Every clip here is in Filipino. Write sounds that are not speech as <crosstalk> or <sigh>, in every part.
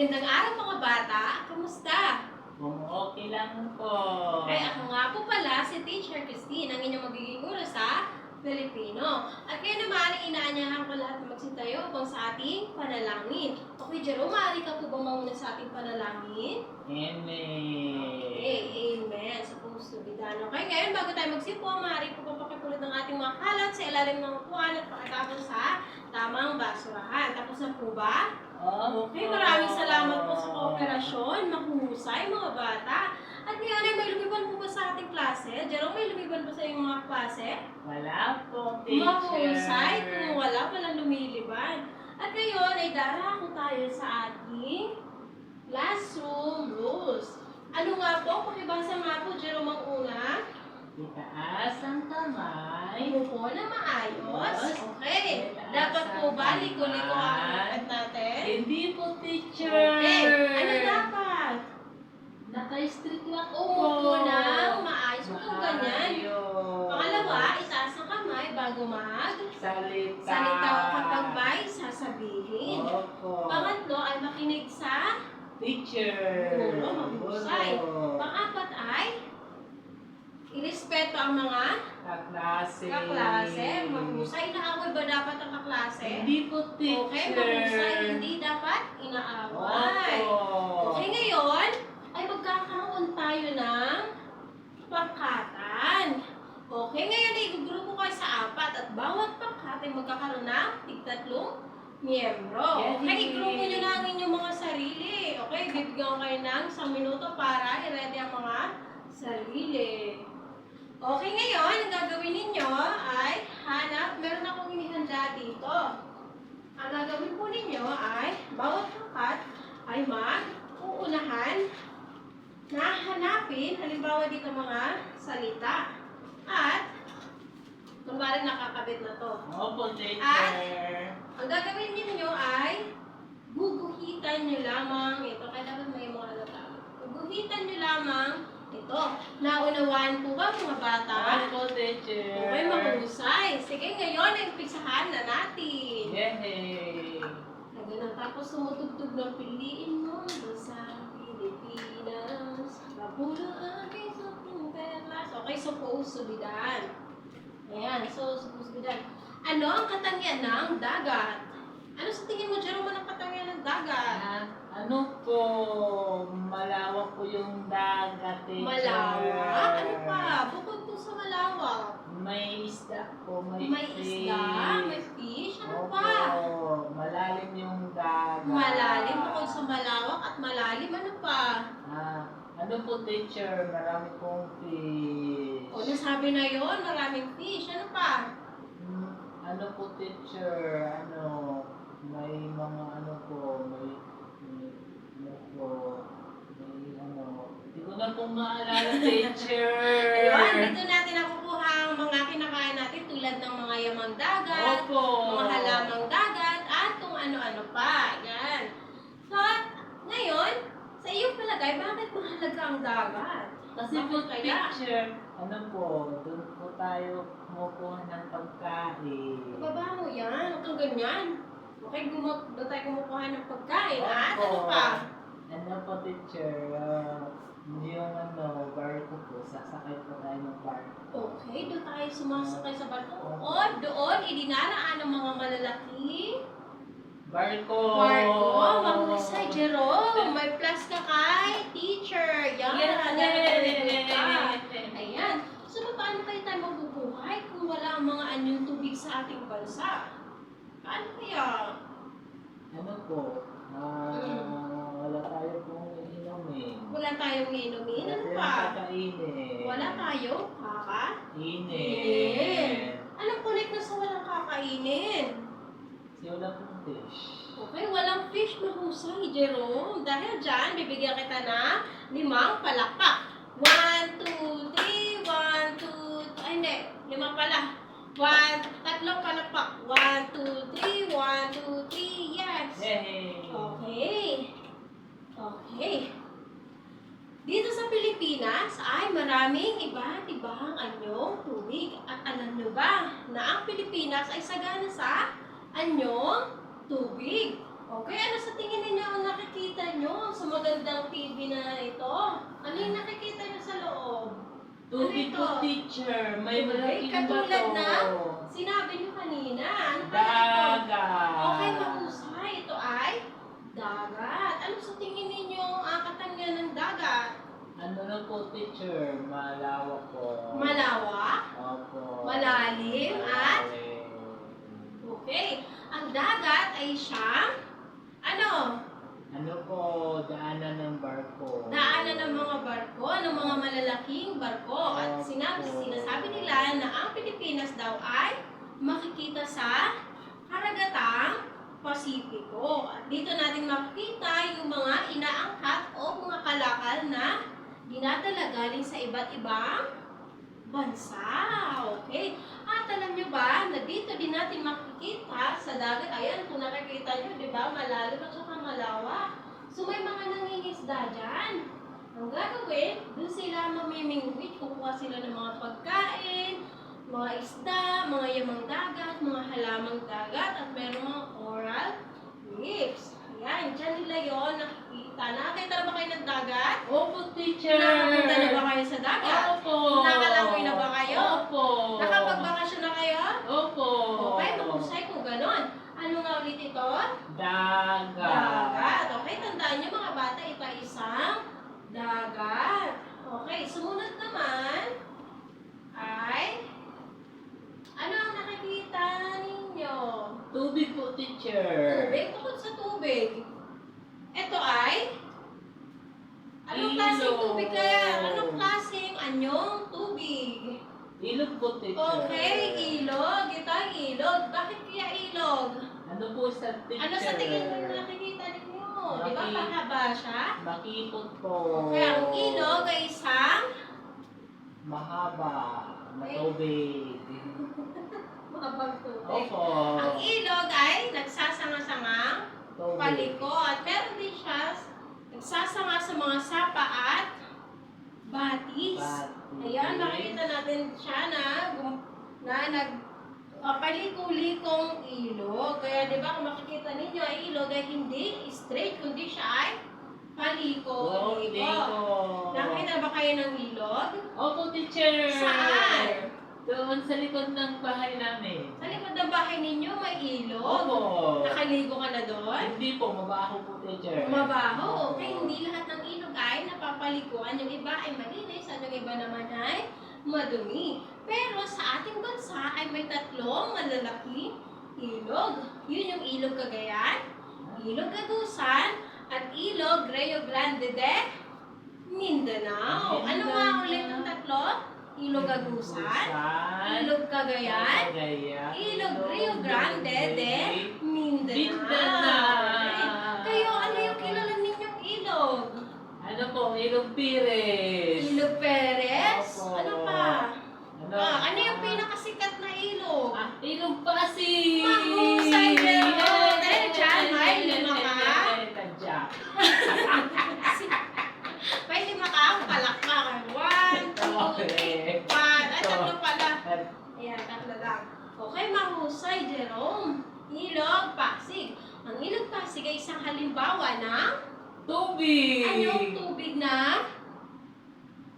Magandang araw mga bata. Kamusta? Kung okay lang po. Ay, ako nga po pala si Teacher Christine, ang inyong magiging guro sa Filipino. At ngayon naman, inaanyahan ko lahat na magsitayo upang sa ating panalangin. Okay, Jerome, maaari ka po ba mauna sa ating panalangin? Amen. Okay, amen. Supposed to be done. Okay, ngayon bago tayo magsipo, maaari po pa pakipulot ng ating mga kalat sa ilalim ng upuan at pakatapos sa tamang basurahan. Tapos na po ba? Okay, maraming salamat po sa kooperasyon. Mahusay, mga bata. At ngayon ay may lumiban po ba sa ating klase? Jerome, may lumiban po sa iyong mga klase? Wala po, teacher. Mahusay, kung wala, walang lumiliban. At ngayon ay darako tayo sa ating classroom rules. Ano nga po? Pakibasa nga po, Jerome, ang una. Itaas ang kamay. Umupo na maayos. Okay. Dapat po ba liko-liko ang ulat natin? Hindi po, teacher. Okay. Ano dapat? Naka-strict lang po. Umupo na maayos. Huwag kang ganyan. Maayos. Pangalawa, itaas ang kamay bago mag Salita. salita kapag may sasabihin. Opo. Pangatlo ay makinig sa Teacher. Guro, mahusay. Guro. Pangapat ay irespeto ang mga Kaklase. kaklase. Mahusay. Inaaway ba dapat ang kaklase? Hindi po, teacher. Okay, mahusay. Hindi dapat inaaway. Opo. Okay, ngayon ay magkakaroon tayo ng pangkatan. Okay, ngayon ay gugrupo kayo sa apat at bawat pangkat ay magkakaroon ng tigtatlong miyembro. Yes. igrupo nyo na ang inyong mga sarili. Okay, bibigyan ko kayo ng isang minuto para i-ready ang mga sarili. Okay, ngayon, ang gagawin ninyo ay hanap, meron akong inihanda dito. Ang gagawin po ninyo ay, bawat pangkat ay mag-uunahan na hanapin, halimbawa dito mga salita. At, kunwari nakakabit na to. Opo, teacher. Ang gagawin ninyo ay, guguhitan nyo lamang ito. Kaya dapat may mga ano tawag. Guguhitan nyo lamang ito. Naunawaan po ba mga bata? Opo, teacher. Okay, mahusay. Sige, ngayon ay umpisahan na natin. Lagyan ng tapos tumutugtog ng piliin mo sa Pilipinas. Kapula ang isang perlas. Okay, to be done. Ayan, so done. Ano ang katangian ng dagat? Ano sa tingin mo, Jerome, ang katangian ng dagat? Ah, ano po, malawak po yung dagat, teacher. Malawak? Ano pa? Bukod po sa malawak. May isda po, may, May fish. isda, may fish, ano Opo, pa? malalim yung dagat. Malalim, bukod sa malawak at malalim, ano pa? Ah, ano po, teacher, marami pong fish. O, nasabi na yon maraming fish. Ano pa? Hmm, ano po, teacher, ano, may mga ano po, may, may, ano po, may ano, na po maalala, teacher. Ayun, dito natin nakukuha ang mga kinakain natin tulad ng mga yamang dagat, Opo. mga halamang dagat, at kung ano-ano pa. Yan. So, ngayon, sa iyong palagay, bakit mahalaga ang dagat? Kasi Bakit po, kaya? teacher, ano po, doon po tayo kumukuha ng pagkain. Baba mo yan, huwag kang ganyan. Okay, gumo, doon tayo kumukuha ng pagkain, at Opo. ano pa? Ano po, teacher, ah, yung ano, barko po, sasakay po tayo ng barko. Okay, doon tayo sumasakay sa bato. O, doon, idinaraan ng mga malalaking Barko! Marco, mahusay, Jerome. May plus ka kay teacher. Yan. Yan. yes. Ayan. So, paano kayo tayo mabubuhay kung wala ang mga anyong tubig sa ating bansa? Paano kaya? Ano po, ah, Mm. wala tayo pong inumin. Wala tayong inumin. Ano Wala pa? kakainin. Wala tayong kaka? Inin. Anong kulit na sa walang kakainin? Kasi wala pong fish. Okay, walang fish mahusay, Jerome. Dahil dyan, bibigyan kita ng limang palakpak. One, two, three, one, two, ay hindi, lima pala. One, tatlong palakpak. One, two, three, one, two, three, yes. Yay! Okay. Okay. Dito sa Pilipinas ay maraming iba't ibang anyong tubig. At alam nyo ba na ang Pilipinas ay sagana sa anyong tubig? Okay, ano sa tingin ninyo ang nakikita nyo sa magandang TV na ito? Ano yung nakikita nyo sa loob? Tubig ano po, teacher. May malaking okay, katulad na sinabi nyo kanina. Ano Daga. Okay, mahusay. Ito ay dagat. Ano sa tingin ninyo ang katangian ng dagat? Ano na po, teacher? Malawak po. Malawak? Opo. Malalim at? Malalim. Okay. Ang dagat ay siyang ano? Ano po, daanan ng barko. Daanan ng mga barko, ng mga malalaking barko. At sinabi, sinasabi nila na ang Pilipinas daw ay makikita sa karagatang Pasipiko. Dito natin makikita yung mga inaangkat o mga kalakal na dinadala galing sa iba't ibang bansa. Okay? At alam nyo ba na dito din natin makikita sa dagat, ayan kung nakikita nyo, di ba, malalim at saka malawak. So may mga nangingisda dyan. Ang gagawin, dun sila mamimingwit, kukuha sila ng mga pagkain, mga isda, mga yamang dagat, mga halamang dagat, at meron mga coral reefs. Ayan, dyan nila yon nakikita. Nakakita na ba kayo ng dagat? Opo, teacher. Nakapunta na ba kayo sa dagat? Opo. Nakalangoy na ba kayo? Opo. Nakapagbakasyon na kayo? Opo. Okay, mahusay kung ganon. Ano nga ulit ito? Dagat. Dagat. Okay, tandaan nyo mga bata, ito ay isang dagat. Okay, sumunod naman ay ano ang nakikita ninyo? Tubig po, teacher. Tubig. Tukod sa tubig. Ito ay Anong Ilog. klaseng tubig kaya? Anong klaseng anyong tubig? Ilog po, teacher. Okay, ilog. Ito ang ilog. Bakit kaya ilog? Ano po sa teacher? Ano sa tingin mo na nakikita ninyo? Di ba mahaba siya? Makipot po. Okay, ang ilog ay isang Mahaba. Matubig. <laughs> mahabang tubig. Opo. Ang ilog ay nagsasanga-sangang paliko at meron din siya nagsasanga sa mga sapa at batis. Batis. Ayan, makikita natin siya na, na nag paliko-likong ilog. Kaya di ba kung makikita ninyo, ay ilog ay hindi straight, kundi siya ay Oh, paliko-liko. dito. Nakakita ba kayo ng ilog? Opo, teacher. Saan? Doon sa likod ng bahay namin. Sa likod ng bahay ninyo may ilog. Opo. Nakaligo ka na doon? Hindi po, mabaho po, teacher. Mabaho. Okay, hindi lahat ng ilog ay napapalikuan. Yung iba ay malinis at yung iba naman ay madumi. Pero sa ating bansa ay may tatlong malalaking ilog. Yun yung ilog Cagayan, ilog Agusan, at ilog Rio Grande de Mindanao. Ano nga ulit yung tatlo? Ilog Agusan, ilog Cagayan, ilog Rio Grande de Mindanao. Kayo, ano yung kilala ninyong ilog? Ano po, ilog pires. Ilog Perez? Opo. Ano pa? Ano? Ah, ano yung pinakasikat na ilog? Ah, ilog Pasig! Mahusay na yun. Dahil dyan, may lima ka. Tadyak. May lima ka ang palakpakan. One, two, three, five. Ay, tatlo pala. Ayan, tatlo lang. Okay, mahusay, Jerome. Ilog Pasig. Ang ilog Pasig ay isang halimbawa ng Tubig! anyong tubig na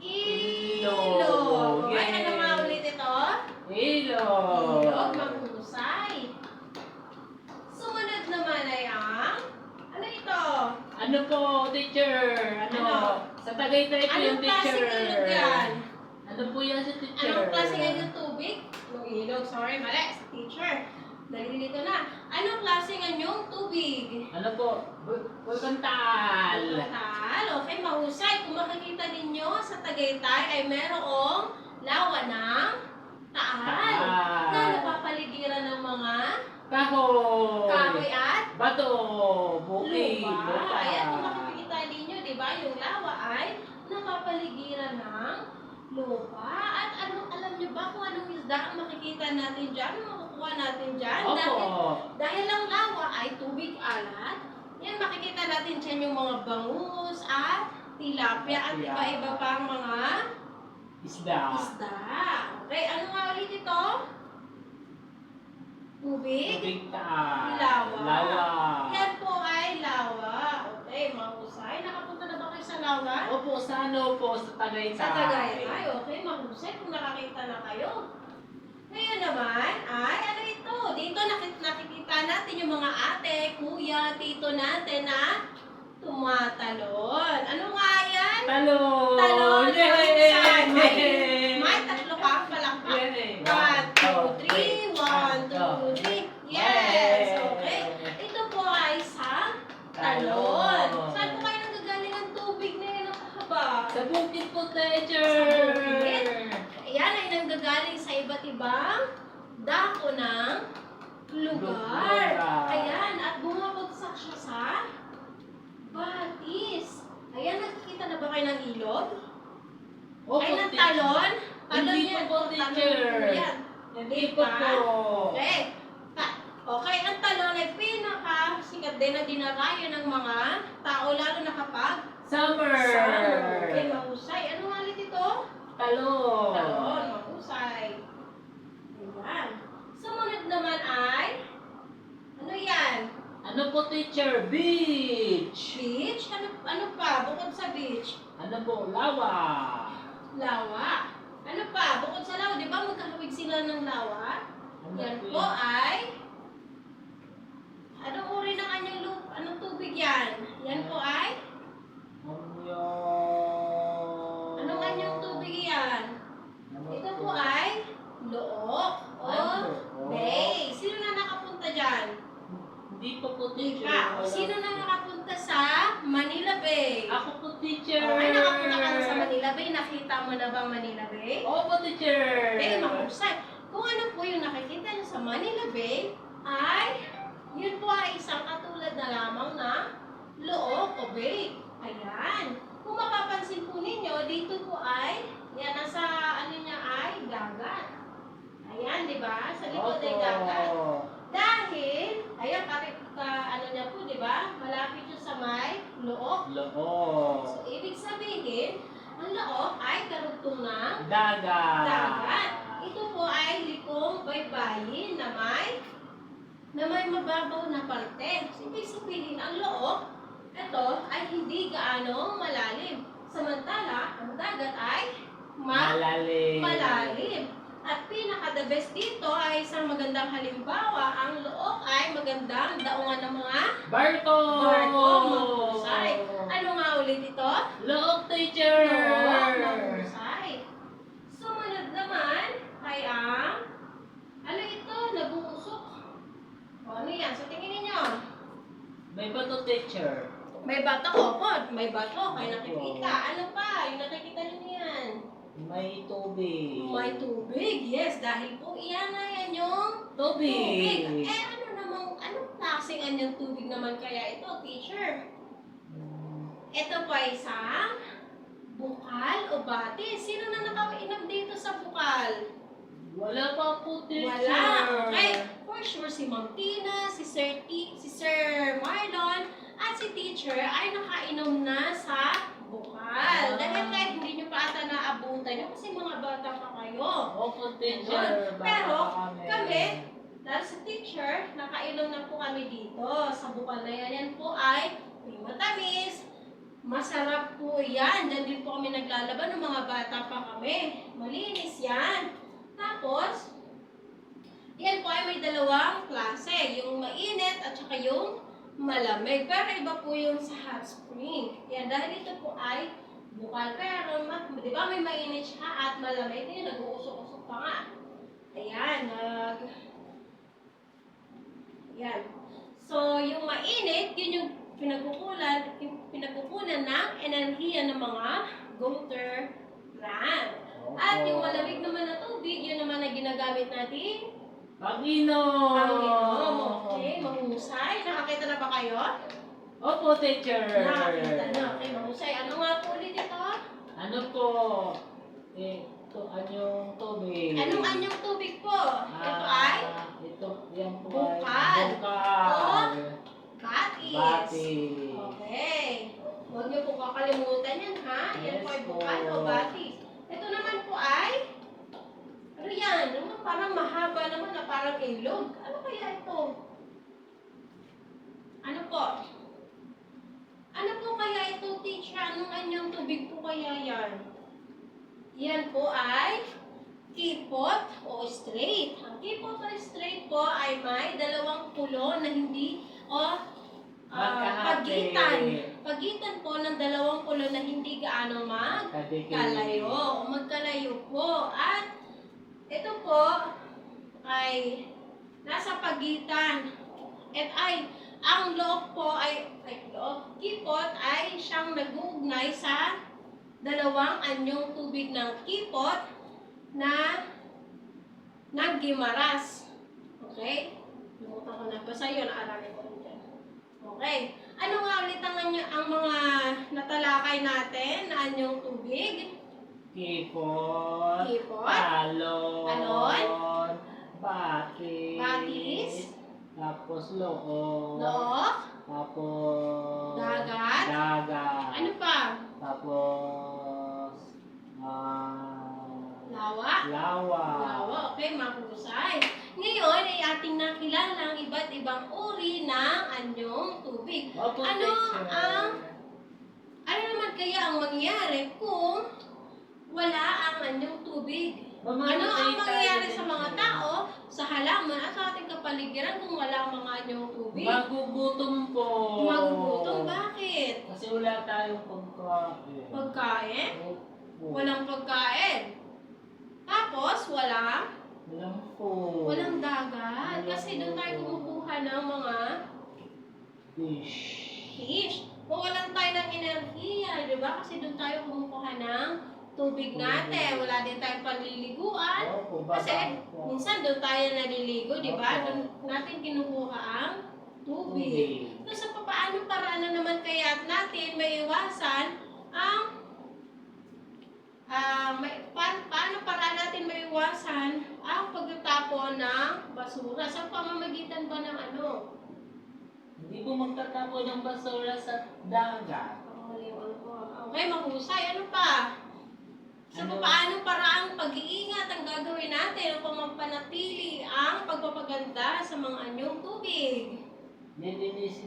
ilog. Ilog. Ay, ano nga ulit ito? Ilog! Ilog, mahusay. Sumunod naman ay ang, ano ito? Ano po, teacher? Ano? Ano? Sa Tagaytay po yung Anong teacher. klaseng ilog yan? Ano po yan sa teacher? Anong klaseng anyong tubig? Ilog, sorry, mali, sa teacher. Nalilito na. Anong klaseng anyong tubig? Ano po? Bulkantal. Tal. Okay, mahusay. Kung makikita ninyo sa Tagaytay ay merong lawa ng taal na napapaligiran ng mga Kahoy. kahoy at Bato. Bukid. lupa. Ayan, kung makikita ninyo, di ba, yung lawa ay napapaligiran ng lupa. At anong, alam nyo ba kung anong isda ang makikita natin dyan? Ang makukuha natin dyan? Dahil, Opo. dahil ang lawa ay tubig alat, yan makikita natin dyan yung mga bangus at tilapia at Tilapia. iba-iba pang mga Isda. isda. Okay, ano nga ulit ito? Tubig? Tubig taal. Lawa. Lawa. Yan po ay lawa. Okay, mahusay. Nakapunta na ba kayo sa lawa? Opo, sa ano po, sa Tagaytay. Sa Tagaytay, okay, mahusay kung nakakita na kayo. Ngayon naman, ay ano ito? Dito nakik- nakikita natin yung mga ate, kuya, tito natin na tumatalon. Ano nga yan? Talon! Talon! Yay! May, may tatlo ka palakpak. Yay! One, two, three. One, two, three. Yes! Okay. Ito po ay sa talon. Saan po kayo nanggagaling ang tubig na yan ang kahaba? Sa bukid po, teacher! Sa bukid? Ayan ay nanggagaling sa iba't ibang dako ng lugar. Ayan, at bumabagsak siya sa batis. Ayan, nakikita na ba kayo ng ilog? Opo, Ay, ng talon? Talon yan. Talon yan. Hindi po po. Okay. Okay, ang talon ay pinaka sikat din na dinarayo ng mga tao lalo na kapag Summer! summer. Okay, mahusay. Ano nga ulit ito? Talon! Talon, mahusay. Ayan. Sumunod naman ay, ano yan? Ano po, teacher? Beach! Beach? Ano, ano pa? Bukod sa beach? Ano po? Lawa! Lawa. Ano pa? Bukod sa lawa, di ba magkahawig sila ng lawa? Ano Yan po ay, anong uri ng kanyang lup? Anong tubig yan? Yan po ay, Ano yun? anong kanyang tubig yan? Ano Ito po ay, look o Ano? bay. Sino na nakapunta dyan? Hindi po po, teacher. Ikaw. Sino na nakapunta sa Manila Bay? Ako po, teacher. Oh, ay, nakapunta ka na sa Manila Bay. Nakita mo na bang Manila Bay? Opo, teacher. Eh, mahusay. Kung ano po yung nakikita niyo sa Manila Bay, ay, yun po ay isang katulad na lamang na look o bay. Ayan. Kung mapapansin po ninyo, dito po ay, yan, nasa ano niya ay dagat. Ayan, di ba? Sa likod ay dagat. Dahil, ayan, pati ka, ano niya po, di ba? Malapit siya sa may look. Loob. So, ibig sabihin, ang look ay karugtong ng Dagat. dagat. Ito po ay likong baybayin na may na may mababaw na parte. Ibig sabihin, ang loob, ito ay hindi gaano malalim. Samantala, ang dagat ay ma Malalim. malalim. At pinaka the best dito ay isang magandang halimbawa. Ang loob ay magandang daungan ng mga Barko. barko, mahusay. Ano nga ulit ito? Loob, teacher. Loob, mahusay. Sumunod naman ay ang, ano ito, nabuusok. O ano yan? So tingin ninyo. May bato, teacher. May bato ko po. May bato. Kayo nakikita. Ano pa? Yung nakikita ninyo yan. May tubig. May tubig. Yes, dahil po iyan na yan yung tubig. tubig. Eh ano namang, anong klaseng anyang tubig naman kaya ito, teacher? Ito po ay isang bukal o bati. Sino na nakainom dito sa bukal? Wala pa po, teacher. Wala. Okay. For sure, si Ma'am Tina, si Sir, T, si Sir Marlon, at si teacher ay nakainom na sa bukal. Ah. Dahil kahit hindi nyo pa ata naabutan nyo kasi mga bata pa kayo. Opo, teacher. Pero, kami. kami, dahil sa teacher, nakainom na po kami dito sa bukal na yan. Yan po ay may matamis, masarap po yan. Diyan din po kami naglalaban ng mga bata pa kami. Malinis yan. Tapos, yan po ay may dalawang klase. Yung mainit at saka yung malamig. Pero iba po yung sa hot spring. Yan, dahil ito po ay bukal. Pero, di ba may mainit siya at malamig? Yung nag-uusok-usok pa nga. Ayan, nag... Yan. So, yung mainit, yun yung pinagkukulan, yung pinagkukunan ng enerhiya ng mga goater plant. At yung malamig naman na tubig, yun naman na ginagamit natin. Pag-inom. Pang-inom. Okay, mahusay. Nakakita na ba kayo? Opo, teacher. Nakakita na. Okay, mahusay. Ano nga po ulit ito? Ano po? Eh, ito, anyong tubig. Anong anyong tubig po? Ito Ah, ay Ito, yan po Bukal. ay bukal. batis. Batis. Okay. Huwag niyo po kakalimutan yan, ha? Yan Yes po ay bukal o batis. Ito naman po ay, ano yan? Ano, parang mahaba naman na parang ilog. Ano kaya ito? Ano po? Ano po kaya ito, teacher? Ano Anong anyong tubig po kaya yan? Yan po ay kipot o straight. Ang kipot o straight po ay may dalawang pulo na hindi o Magkahati. pagitan. Pagitan po ng dalawang pulo na hindi gaano magkalayo. Magkalayo po. At ito po ay nasa pagitan. At ay, ang loob po ay, ay loob, kipot ay siyang nag-uugnay sa dalawang anyong tubig ng kipot na naggimaras. Okay? Limutan ko na. Basta yun, aralin ko rin dyan. Okay. Ano nga ulit ang, ang mga natalakay natin na anyong tubig? Kipot. Kipot. Talon. Talon. Batis. Batis. Tapos loob. Look. Tapos. Dagat. Dagat. Ano pa? Tapos. Ah. Lawa. Lawa. Lawa. Okay, mahusay. Ngayon ay ating nakilala ang iba't ibang uri ng anyong tubig. Opo, Ano teacher. ang- Ano naman kaya ang mangyayari kung wala ang anyong tubig? Ano ang mangyayari sa mga tao, sa halaman at sa ating kapaligiran kung wala ang mga anyong tubig? Magugutom po. Magugutom. Bakit? Kasi wala tayong pagkain. Pagkain? Opo. Walang pagkain. Tapos, walang, Walang po. walang dagat. Kasi doon tayo kumukuha ng mga Fish. fish. Mawalan tayo ng enerhiya, di ba? Kasi doon tayo kumukuha ng tubig natin. Wala din tayong panliliguan. Opo, Kasi minsan doon tayo naliligo, di ba? Doon natin kinukuha ang tubig. So sa paano paraan na naman kaya natin maiwasan ang ah may, pa, paano paraan natin maiwasan ang pagtatapon ng basura sa pamamagitan ba ng ano? Hindi po magtatapo ng basura sa dagat. Pangaliwan ko. Okay, mahusay. Ano pa? Sa Ano? paano paraang pag-iingat ang gagawin natin upang mapanatili ang pagpapaganda sa mga anyong tubig? Lilinisin